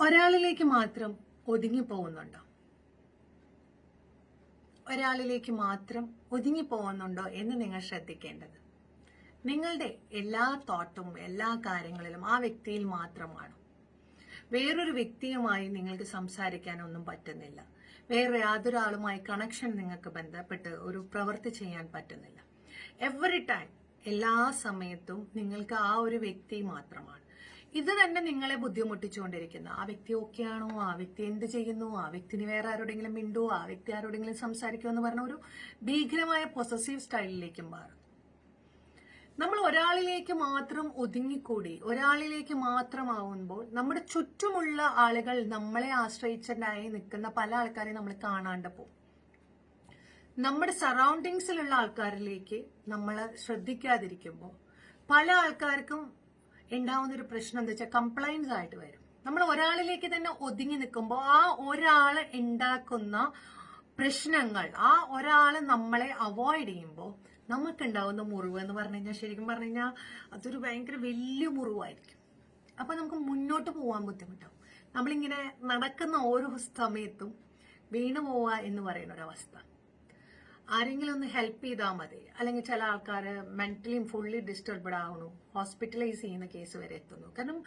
ഒരാളിലേക്ക് മാത്രം ഒതുങ്ങി പോകുന്നുണ്ടോ ഒരാളിലേക്ക് മാത്രം ഒതുങ്ങി പോകുന്നുണ്ടോ എന്ന് നിങ്ങൾ ശ്രദ്ധിക്കേണ്ടത്? നിങ്ങളുടെ എല്ലാ തോട്ടും എല്ലാ കാര്യങ്ങളിലും ആ വ്യക്തിയിൽ മാത്രമാണ്. വേറൊരു വ്യക്തിയുമായി നിങ്ങൾക്ക് സംസാരിക്കാനൊന്നും പറ്റുന്നില്ല. വേറെ യാതൊരാളുമായി കണക്ഷൻ നിങ്ങൾക്ക് ബന്ധപ്പെട്ട് ഒരു പ്രവൃത്തി ചെയ്യാൻ പറ്റുന്നില്ല. എവറി ടൈം എല്ലാ സമയത്തും നിങ്ങൾക്ക് ആ ഒരു വ്യക്തി മാത്രമാണ്. ഇത് തന്നെ നിങ്ങളെ ബുദ്ധിമുട്ടിച്ചുകൊണ്ടിരിക്കുന്ന. ആ വ്യക്തി ഓക്കെ ആണോ? ആ വ്യക്തി എന്ത് ചെയ്യുന്നു? ആ വ്യക്തിന് വേറെ ആരോടെങ്കിലും മിണ്ടോ? ആ വ്യക്തി ആരോടെങ്കിലും സംസാരിക്കുമോ എന്ന് പറഞ്ഞ ഒരു ഭീകരമായ പൊസസീവ് സ്റ്റൈലിലേക്ക് മാറും. നമ്മൾ ഒരാളിലേക്ക് മാത്രം ഒതുങ്ങിക്കൂടി ഒരാളിലേക്ക് മാത്രമാവുമ്പോൾ നമ്മുടെ ചുറ്റുമുള്ള ആളുകൾ നമ്മളെ ആശ്രയിച്ചതായി നിൽക്കുന്ന പല ആൾക്കാരെയും നമ്മൾ കാണാണ്ട് പോകും. നമ്മുടെ സറൗണ്ടിങ്സിലുള്ള ആൾക്കാരിലേക്ക് നമ്മൾ ശ്രദ്ധിക്കാതിരിക്കുമ്പോൾ പല ആൾക്കാർക്കും ഉണ്ടാവുന്ന ഒരു പ്രശ്നം എന്താ വെച്ചാൽ കംപ്ലൈൻസ് ആയിട്ട് വരും. നമ്മൾ ഒരാളിലേക്ക് തന്നെ ഒതുങ്ങി നിൽക്കുമ്പോൾ ആ ഒരാൾ ഉണ്ടാക്കുന്ന പ്രശ്നങ്ങൾ ആ ഒരാൾ നമ്മളെ അവോയ്ഡ് ചെയ്യുമ്പോൾ നമുക്കുണ്ടാവുന്ന മുറിവ് എന്ന് പറഞ്ഞു കഴിഞ്ഞാൽ ശരിക്കും പറഞ്ഞു കഴിഞ്ഞാൽ അതൊരു ഭയങ്കര വലിയ മുറിവായിരിക്കും. അപ്പൊ നമുക്ക് മുന്നോട്ട് പോകാൻ ബുദ്ധിമുട്ടാവും. നമ്മളിങ്ങനെ നടക്കുന്ന ഓരോ സമയത്തും വീണു പോവുക എന്ന് പറയുന്ന ഒരവസ്ഥ ആരെങ്കിലും ഒന്ന് ഹെൽപ്പ് ചെയ്താൽ മതി. അല്ലെങ്കിൽ ചില ആൾക്കാർ മെന്റലിയും ഫുള്ളി ഡിസ്റ്റർബ്ഡ് ആവണു ഹോസ്പിറ്റലൈസ് ചെയ്യുന്ന കേസ് വരെ എത്തുന്നു. കാരണം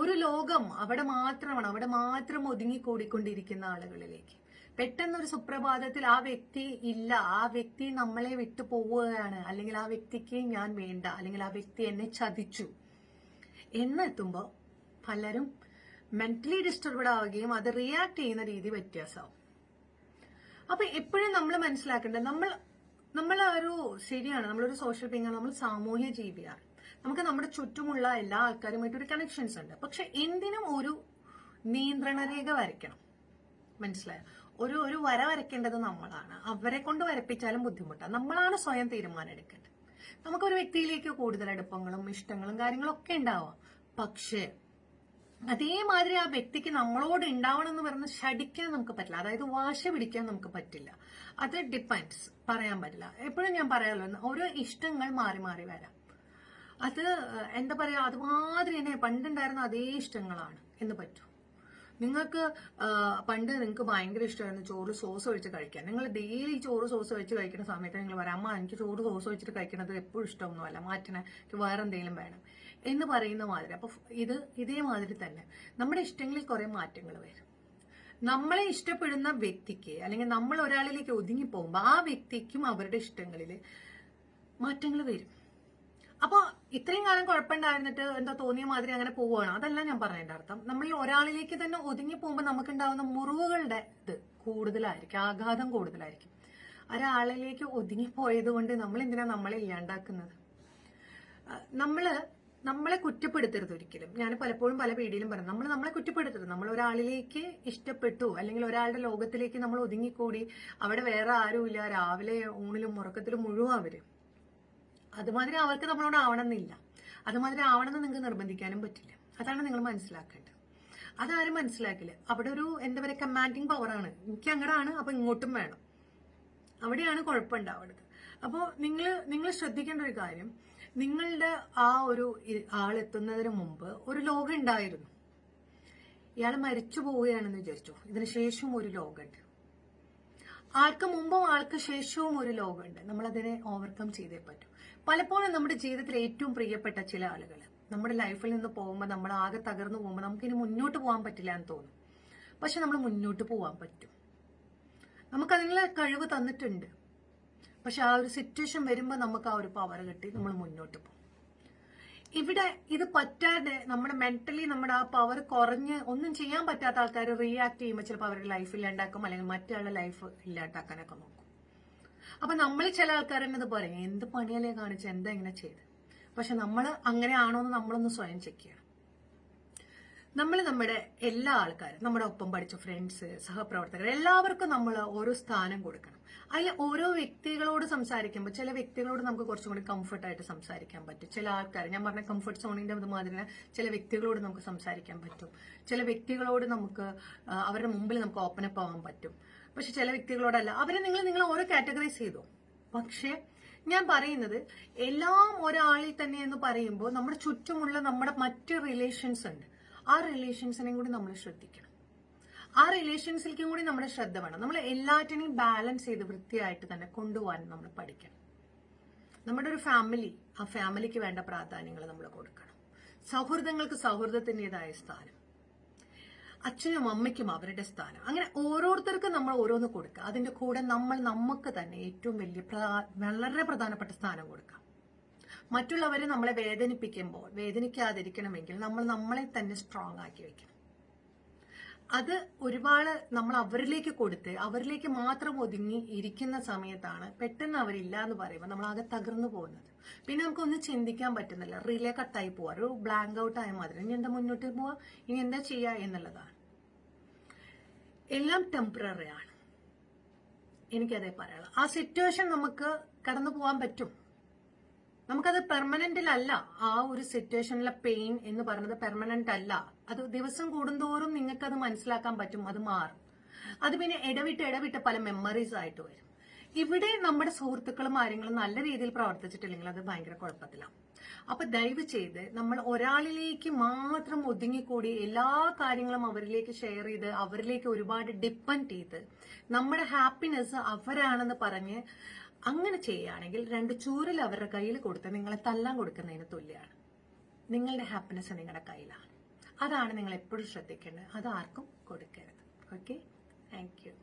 ഒരു ലോകം അവിടെ മാത്രമാണ് അവിടെ മാത്രം ഒതുങ്ങിക്കൂടിക്കൊണ്ടിരിക്കുന്ന ആളുകളിലേക്ക്. പെട്ടെന്ന് ഒരു സുപ്രഭാതത്തിൽ ആ വ്യക്തി ഇല്ല ആ വ്യക്തി നമ്മളെ വിട്ടു പോവുകയാണ് അല്ലെങ്കിൽ ആ വ്യക്തിക്ക് ഞാൻ വേണ്ട അല്ലെങ്കിൽ ആ വ്യക്തി എന്നെ ചതിച്ചു എന്നെത്തുമ്പോൾ പലരും മെന്റലി ഡിസ്റ്റർബ്ഡ് ആവുകയും അത് റിയാക്ട് ചെയ്യുന്ന രീതി വ്യത്യാസമാവും. അപ്പൊ എപ്പോഴും നമ്മൾ മനസ്സിലാക്കേണ്ടത്? നമ്മൾ നമ്മൾ ഒരു ശരിയാണ് നമ്മളൊരു സോഷ്യൽ ബീങ് നമ്മൾ സാമൂഹ്യ ജീവിയാണ്. നമുക്ക് നമ്മുടെ ചുറ്റുമുള്ള എല്ലാ ആൾക്കാരുമായിട്ട് ഒരു കണക്ഷൻസ് ഉണ്ട്. പക്ഷെ എന്തിനും ഒരു നിയന്ത്രണ രേഖ വരയ്ക്കണം. മനസ്സിലായോ? ഒരു ഒരു വര വരയ്ക്കേണ്ടത് നമ്മളാണ്. അവരെ കൊണ്ട് വരപ്പിച്ചാലും ബുദ്ധിമുട്ടാണ് നമ്മളാണ് സ്വയം തീരുമാനം എടുക്കേണ്ടത് നമുക്കൊരു വ്യക്തിയിലേക്ക് കൂടുതൽ അടുപ്പങ്ങളും ഇഷ്ടങ്ങളും കാര്യങ്ങളും ഒക്കെ ഉണ്ടാവാം. പക്ഷേ അതേമാതിരി ആ വ്യക്തിക്ക് നമ്മളോട് ഉണ്ടാവണം എന്ന് പറഞ്ഞ് ശടിക്കാൻ നമുക്ക് പറ്റില്ല. അതായത് വാശ പിടിക്കാൻ നമുക്ക് പറ്റില്ല. അത് ഡിപ്പെൻഡ്സ് പറയാൻ പറ്റില്ല. എപ്പോഴും ഞാൻ പറയാമല്ലോ ഓരോ ഇഷ്ടങ്ങൾ മാറി മാറി വരാം. അത് എന്താ പറയാ അതുമാതിരി തന്നെ പണ്ടുണ്ടായിരുന്ന അതേ ഇഷ്ടങ്ങളാണ്. എന്ന് പറ്റൂ. നിങ്ങൾക്ക് പണ്ട് നിങ്ങൾക്ക് ഭയങ്കര ഇഷ്ടമായിരുന്നു ചോറ് സോസ് ഒഴിച്ച് കഴിക്കാൻ. നിങ്ങൾ ഡെയിലി ചോറ് സോസ് ഒഴിച്ച് കഴിക്കുന്ന സമയത്ത് നിങ്ങൾ പറയാം അമ്മ എനിക്ക് ചോറ് സോസ് ഒഴിച്ചിട്ട് കഴിക്കുന്നത് എപ്പോഴും ഇഷ്ടമൊന്നുമല്ല. മാറ്റണേ വേറെ എന്തെങ്കിലും വേണം. എന്ന് പറയുന്ന മാതിരി. അപ്പൊ ഇത് ഇതേമാതിരി തന്നെ. നമ്മുടെ ഇഷ്ടങ്ങളിൽ കുറെ മാറ്റങ്ങൾ വരും. നമ്മളെ ഇഷ്ടപ്പെടുന്ന വ്യക്തിക്ക് അല്ലെങ്കിൽ നമ്മൾ ഒരാളിലേക്ക് ഒതുങ്ങി പോകുമ്പോൾ ആ വ്യക്തിക്കും അവരുടെ ഇഷ്ടങ്ങളിൽ മാറ്റങ്ങൾ വരും. അപ്പൊ ഇത്രയും കാലം കുഴപ്പമുണ്ടായിരുന്നിട്ട് എന്താ തോന്നിയ മാതിരി അങ്ങനെ പോവുകയാണ്. അതല്ല ഞാൻ പറഞ്ഞതിന്റെ അർത്ഥം. നമ്മൾ ഈ ഒരാളിലേക്ക് തന്നെ ഒതുങ്ങി പോകുമ്പോൾ നമുക്കുണ്ടാവുന്ന മുറിവുകളുടെ ഇത് കൂടുതലായിരിക്കും ആഘാതം കൂടുതലായിരിക്കും. ഒരാളിലേക്ക് ഒതുങ്ങി പോയത് കൊണ്ട് നമ്മൾ എന്തിനാ നമ്മളെ ഇല്ലാണ്ടാക്കുന്നത്? നമ്മൾ നമ്മളെ കുറ്റപ്പെടുത്തരുത് ഒരിക്കലും. ഞാൻ പലപ്പോഴും പല വീഡിയോയിലും പറഞ്ഞു നമ്മൾ നമ്മളെ കുറ്റപ്പെടുത്തരുത്. നമ്മൾ ഒരാളിലേക്ക് ഇഷ്ടപ്പെട്ടു അല്ലെങ്കിൽ ഒരാളുടെ ലോകത്തിലേക്ക് നമ്മൾ ഒതുങ്ങിക്കൂടി അവിടെ വേറെ ആരുമില്ല രാവിലെ ഊണിലും ഉറക്കത്തിലും മുഴുവൻ അവർ. അതുമാതിരി അവർക്ക് നമ്മളോട് ആവണമെന്നില്ല. അതുമാതിരി ആവണമെന്ന് നിങ്ങൾക്ക് നിർബന്ധിക്കാനും പറ്റില്ല. അതാണ് നിങ്ങൾ മനസ്സിലാക്കേണ്ടത്. അതാരും മനസ്സിലാക്കില്ല. അവിടെ ഒരു എന്താ പറയുക കമാൻഡിങ് പവറാണ് എനിക്ക് അങ്ങടാണ് അപ്പൊ ഇങ്ങോട്ടും വേണം. അവിടെയാണ് കുഴപ്പമുണ്ടാവുന്നത് അപ്പോൾ നിങ്ങൾ നിങ്ങൾ ശ്രദ്ധിക്കേണ്ട ഒരു കാര്യം. നിങ്ങളുടെ ആ ഒരു ആളെത്തുന്നതിന് മുമ്പ് ഒരു ലോകം ഉണ്ടായിരുന്നു. ഇയാൾ മരിച്ചു പോവുകയാണെന്ന് വിചാരിച്ചു? ഇതിന് ശേഷം ഒരു ലോകമുണ്ട്. ആൾക്ക് മുമ്പും ആൾക്ക് ശേഷവും ഒരു ലോകമുണ്ട്. നമ്മൾ അതിനെ ഓവർകം ചെയ്തേ പറ്റൂ. പലപ്പോഴും നമ്മുടെ ജീവിതത്തിൽ ഏറ്റവും പ്രിയപ്പെട്ട ചില ആളുകൾ നമ്മുടെ ലൈഫിൽ നിന്ന് പോകുമ്പോൾ നമ്മൾ ആകെ തകർന്നു പോകുമ്പോൾ നമുക്ക് ഇനി മുന്നോട്ട് പോകാൻ പറ്റില്ല എന്ന് തോന്നും. പക്ഷെ നമ്മൾ മുന്നോട്ട് പോകാൻ പറ്റും. നമുക്ക് അതിനുള്ള കഴിവ് തന്നിട്ടുണ്ട്. പക്ഷെ ആ ഒരു സിറ്റുവേഷൻ വരുമ്പോൾ നമുക്ക് ആ ഒരു പവർ കിട്ടി നമ്മൾ മുന്നോട്ട് പോകും. ഇവിടെ ഇത് പറ്റാതെ നമ്മുടെ മെന്റലി നമ്മുടെ ആ പവർ കുറഞ്ഞ് ഒന്നും ചെയ്യാൻ പറ്റാത്ത ആൾക്കാർ റിയാക്ട് ചെയ്യുമ്പോൾ ചിലപ്പോൾ അവരുടെ ലൈഫ് ഇല്ലാണ്ടാക്കും അല്ലെങ്കിൽ മറ്റൊരാളുടെ ലൈഫ് ഇല്ലാണ്ടാക്കാനൊക്കെ നോക്കും. അപ്പൊ നമ്മൾ ചില ആൾക്കാർ ഇത് പറയും എന്ത് പണിയല്ലേ കാണിച്ച്? എന്താ ഇങ്ങനെ ചെയ്ത്? പക്ഷെ നമ്മൾ അങ്ങനെയാണോ എന്ന് നമ്മളൊന്ന് സ്വയം ചെക്ക് ചെയ്യണം. നമ്മൾ നമ്മുടെ എല്ലാ ആൾക്കാരും നമ്മുടെ ഒപ്പം പഠിച്ച ഫ്രണ്ട്സ് സഹപ്രവർത്തകർ എല്ലാവർക്കും നമ്മൾ ഓരോ സ്ഥാനം കൊടുക്കണം. അതിൽ ഓരോ വ്യക്തികളോട് സംസാരിക്കുമ്പോൾ ചില വ്യക്തികളോട് നമുക്ക് കുറച്ചും കൂടി കംഫർട്ടായിട്ട് സംസാരിക്കാൻ പറ്റും. ചില ആൾക്കാർ ഞാൻ പറഞ്ഞ കംഫർട്ട് സോണിന്റെ മാതിരി ചില വ്യക്തികളോട് നമുക്ക് സംസാരിക്കാൻ പറ്റും. ചില വ്യക്തികളോട് നമുക്ക് അവരുടെ മുമ്പിൽ നമുക്ക് ഓപ്പൺ അപ്പ് ആവാൻ പറ്റും. പക്ഷെ ചില വ്യക്തികളോടല്ല. അവരെ നിങ്ങൾ നിങ്ങൾ ഓരോ കാറ്റഗറൈസ് ചെയ്തു? പക്ഷേ ഞാൻ പറയുന്നത് എല്ലാം ഒരാളിൽ തന്നെ എന്ന് പറയുമ്പോൾ നമ്മുടെ ചുറ്റുമുള്ള നമ്മുടെ മറ്റ് റിലേഷൻസ് ഉണ്ട്. ആ റിലേഷൻസിനെയും കൂടി നമ്മൾ ശ്രദ്ധിക്കണം. ആ റിലേഷൻസിലേക്കും കൂടി നമ്മുടെ ശ്രദ്ധ വേണം. നമ്മൾ എല്ലാറ്റിനെയും ബാലൻസ് ചെയ്ത് വൃത്തിയായിട്ട് തന്നെ കൊണ്ടുപോകാൻ നമ്മൾ പഠിക്കണം. നമ്മുടെ ഒരു ഫാമിലി ആ ഫാമിലിക്ക് വേണ്ട പ്രാധാന്യങ്ങൾ നമ്മൾ കൊടുക്കണം. സൗഹൃദങ്ങൾക്ക് സൗഹൃദത്തിന്റെതായ സ്ഥാനം. അച്ഛനും അമ്മയ്ക്കും അവരുടെ സ്ഥാനം. അങ്ങനെ ഓരോരുത്തർക്കും നമ്മൾ ഓരോന്ന് കൊടുക്കുക അതിന്റെ കൂടെ നമ്മൾ നമുക്ക് തന്നെ ഏറ്റവും വലിയ വളരെ പ്രധാനപ്പെട്ട സ്ഥാനം കൊടുക്കാം. മറ്റുള്ളവരെ നമ്മളെ വേദനിപ്പിക്കുമ്പോൾ വേദനിക്കാതിരിക്കണമെങ്കിൽ നമ്മൾ നമ്മളെ തന്നെ സ്ട്രോങ് ആക്കി വെക്കണം. അത് ഒരുപാട് നമ്മൾ അവരിലേക്ക് കൊടുത്ത് അവരിലേക്ക് മാത്രം ഒതുങ്ങി ഇരിക്കുന്ന സമയത്താണ് പെട്ടെന്ന് അവരില്ല എന്ന് പറയുമ്പോൾ നമ്മൾ ആകെ തകർന്നു പോകുന്നത്. പിന്നെ നമുക്കൊന്നും ചിന്തിക്കാൻ പറ്റുന്നില്ല. റിലേ കട്ടായി പോവാ. ഒരു ബ്ലാങ്ക് ഔട്ട് ആയ മാതിരി. ഇനി എന്താ മുന്നോട്ട് പോവാ? ഇനി എന്താ ചെയ്യാ എന്നുള്ളതാണ്. എല്ലാം ടെമ്പററി ആണ്. എനിക്കതേ പറയാനുള്ളൂ. ആ സിറ്റുവേഷൻ നമുക്ക് കടന്നു പോകാൻ പറ്റും. നമുക്കത് പെർമനന്റിലല്ല ആ ഒരു സിറ്റുവേഷനിലെ പെയിൻ എന്ന് പറയുന്നത് പെർമനന്റ് അല്ല. അത് ദിവസം കൂടുന്തോറും നിങ്ങൾക്ക് അത് മനസ്സിലാക്കാൻ പറ്റും. അത് മാറും. അത് പിന്നെ ഇടവിട്ട് ഇടവിട്ട് പല മെമ്മറീസ് ആയിട്ട് വരും. ഇവിടെ നമ്മുടെ സുഹൃത്തുക്കളും ആരെങ്കിലും നല്ല രീതിയിൽ പ്രവർത്തിച്ചിട്ടില്ലെങ്കിൽ അത് ഭയങ്കര കുഴപ്പത്തിലാണ് അപ്പൊ ദയവ് ചെയ്ത് നമ്മൾ ഒരാളിലേക്ക് മാത്രം ഒതുങ്ങിക്കൂടി എല്ലാ കാര്യങ്ങളും അവരിലേക്ക് ഷെയർ ചെയ്ത് അവരിലേക്ക് ഒരുപാട് ഡിപ്പെൻഡ് ചെയ്ത് നമ്മുടെ ഹാപ്പിനെസ് അവരാണെന്ന് പറഞ്ഞ് അങ്ങനെ ചെയ്യുകയാണെങ്കിൽ രണ്ട് ചൂരൽ അവരുടെ കയ്യിൽ കൊടുത്ത് നിങ്ങളെ തല്ലാൻ കൊടുക്കുന്നതിന് തുല്യമാണ് നിങ്ങളുടെ ഹാപ്പിനെസ് നിങ്ങളുടെ കയ്യിലാണ്. അതാണ് നിങ്ങൾ എപ്പോഴും ശ്രദ്ധിക്കേണ്ടത്. അത് ആർക്കും കൊടുക്കരുത്. Okay thank you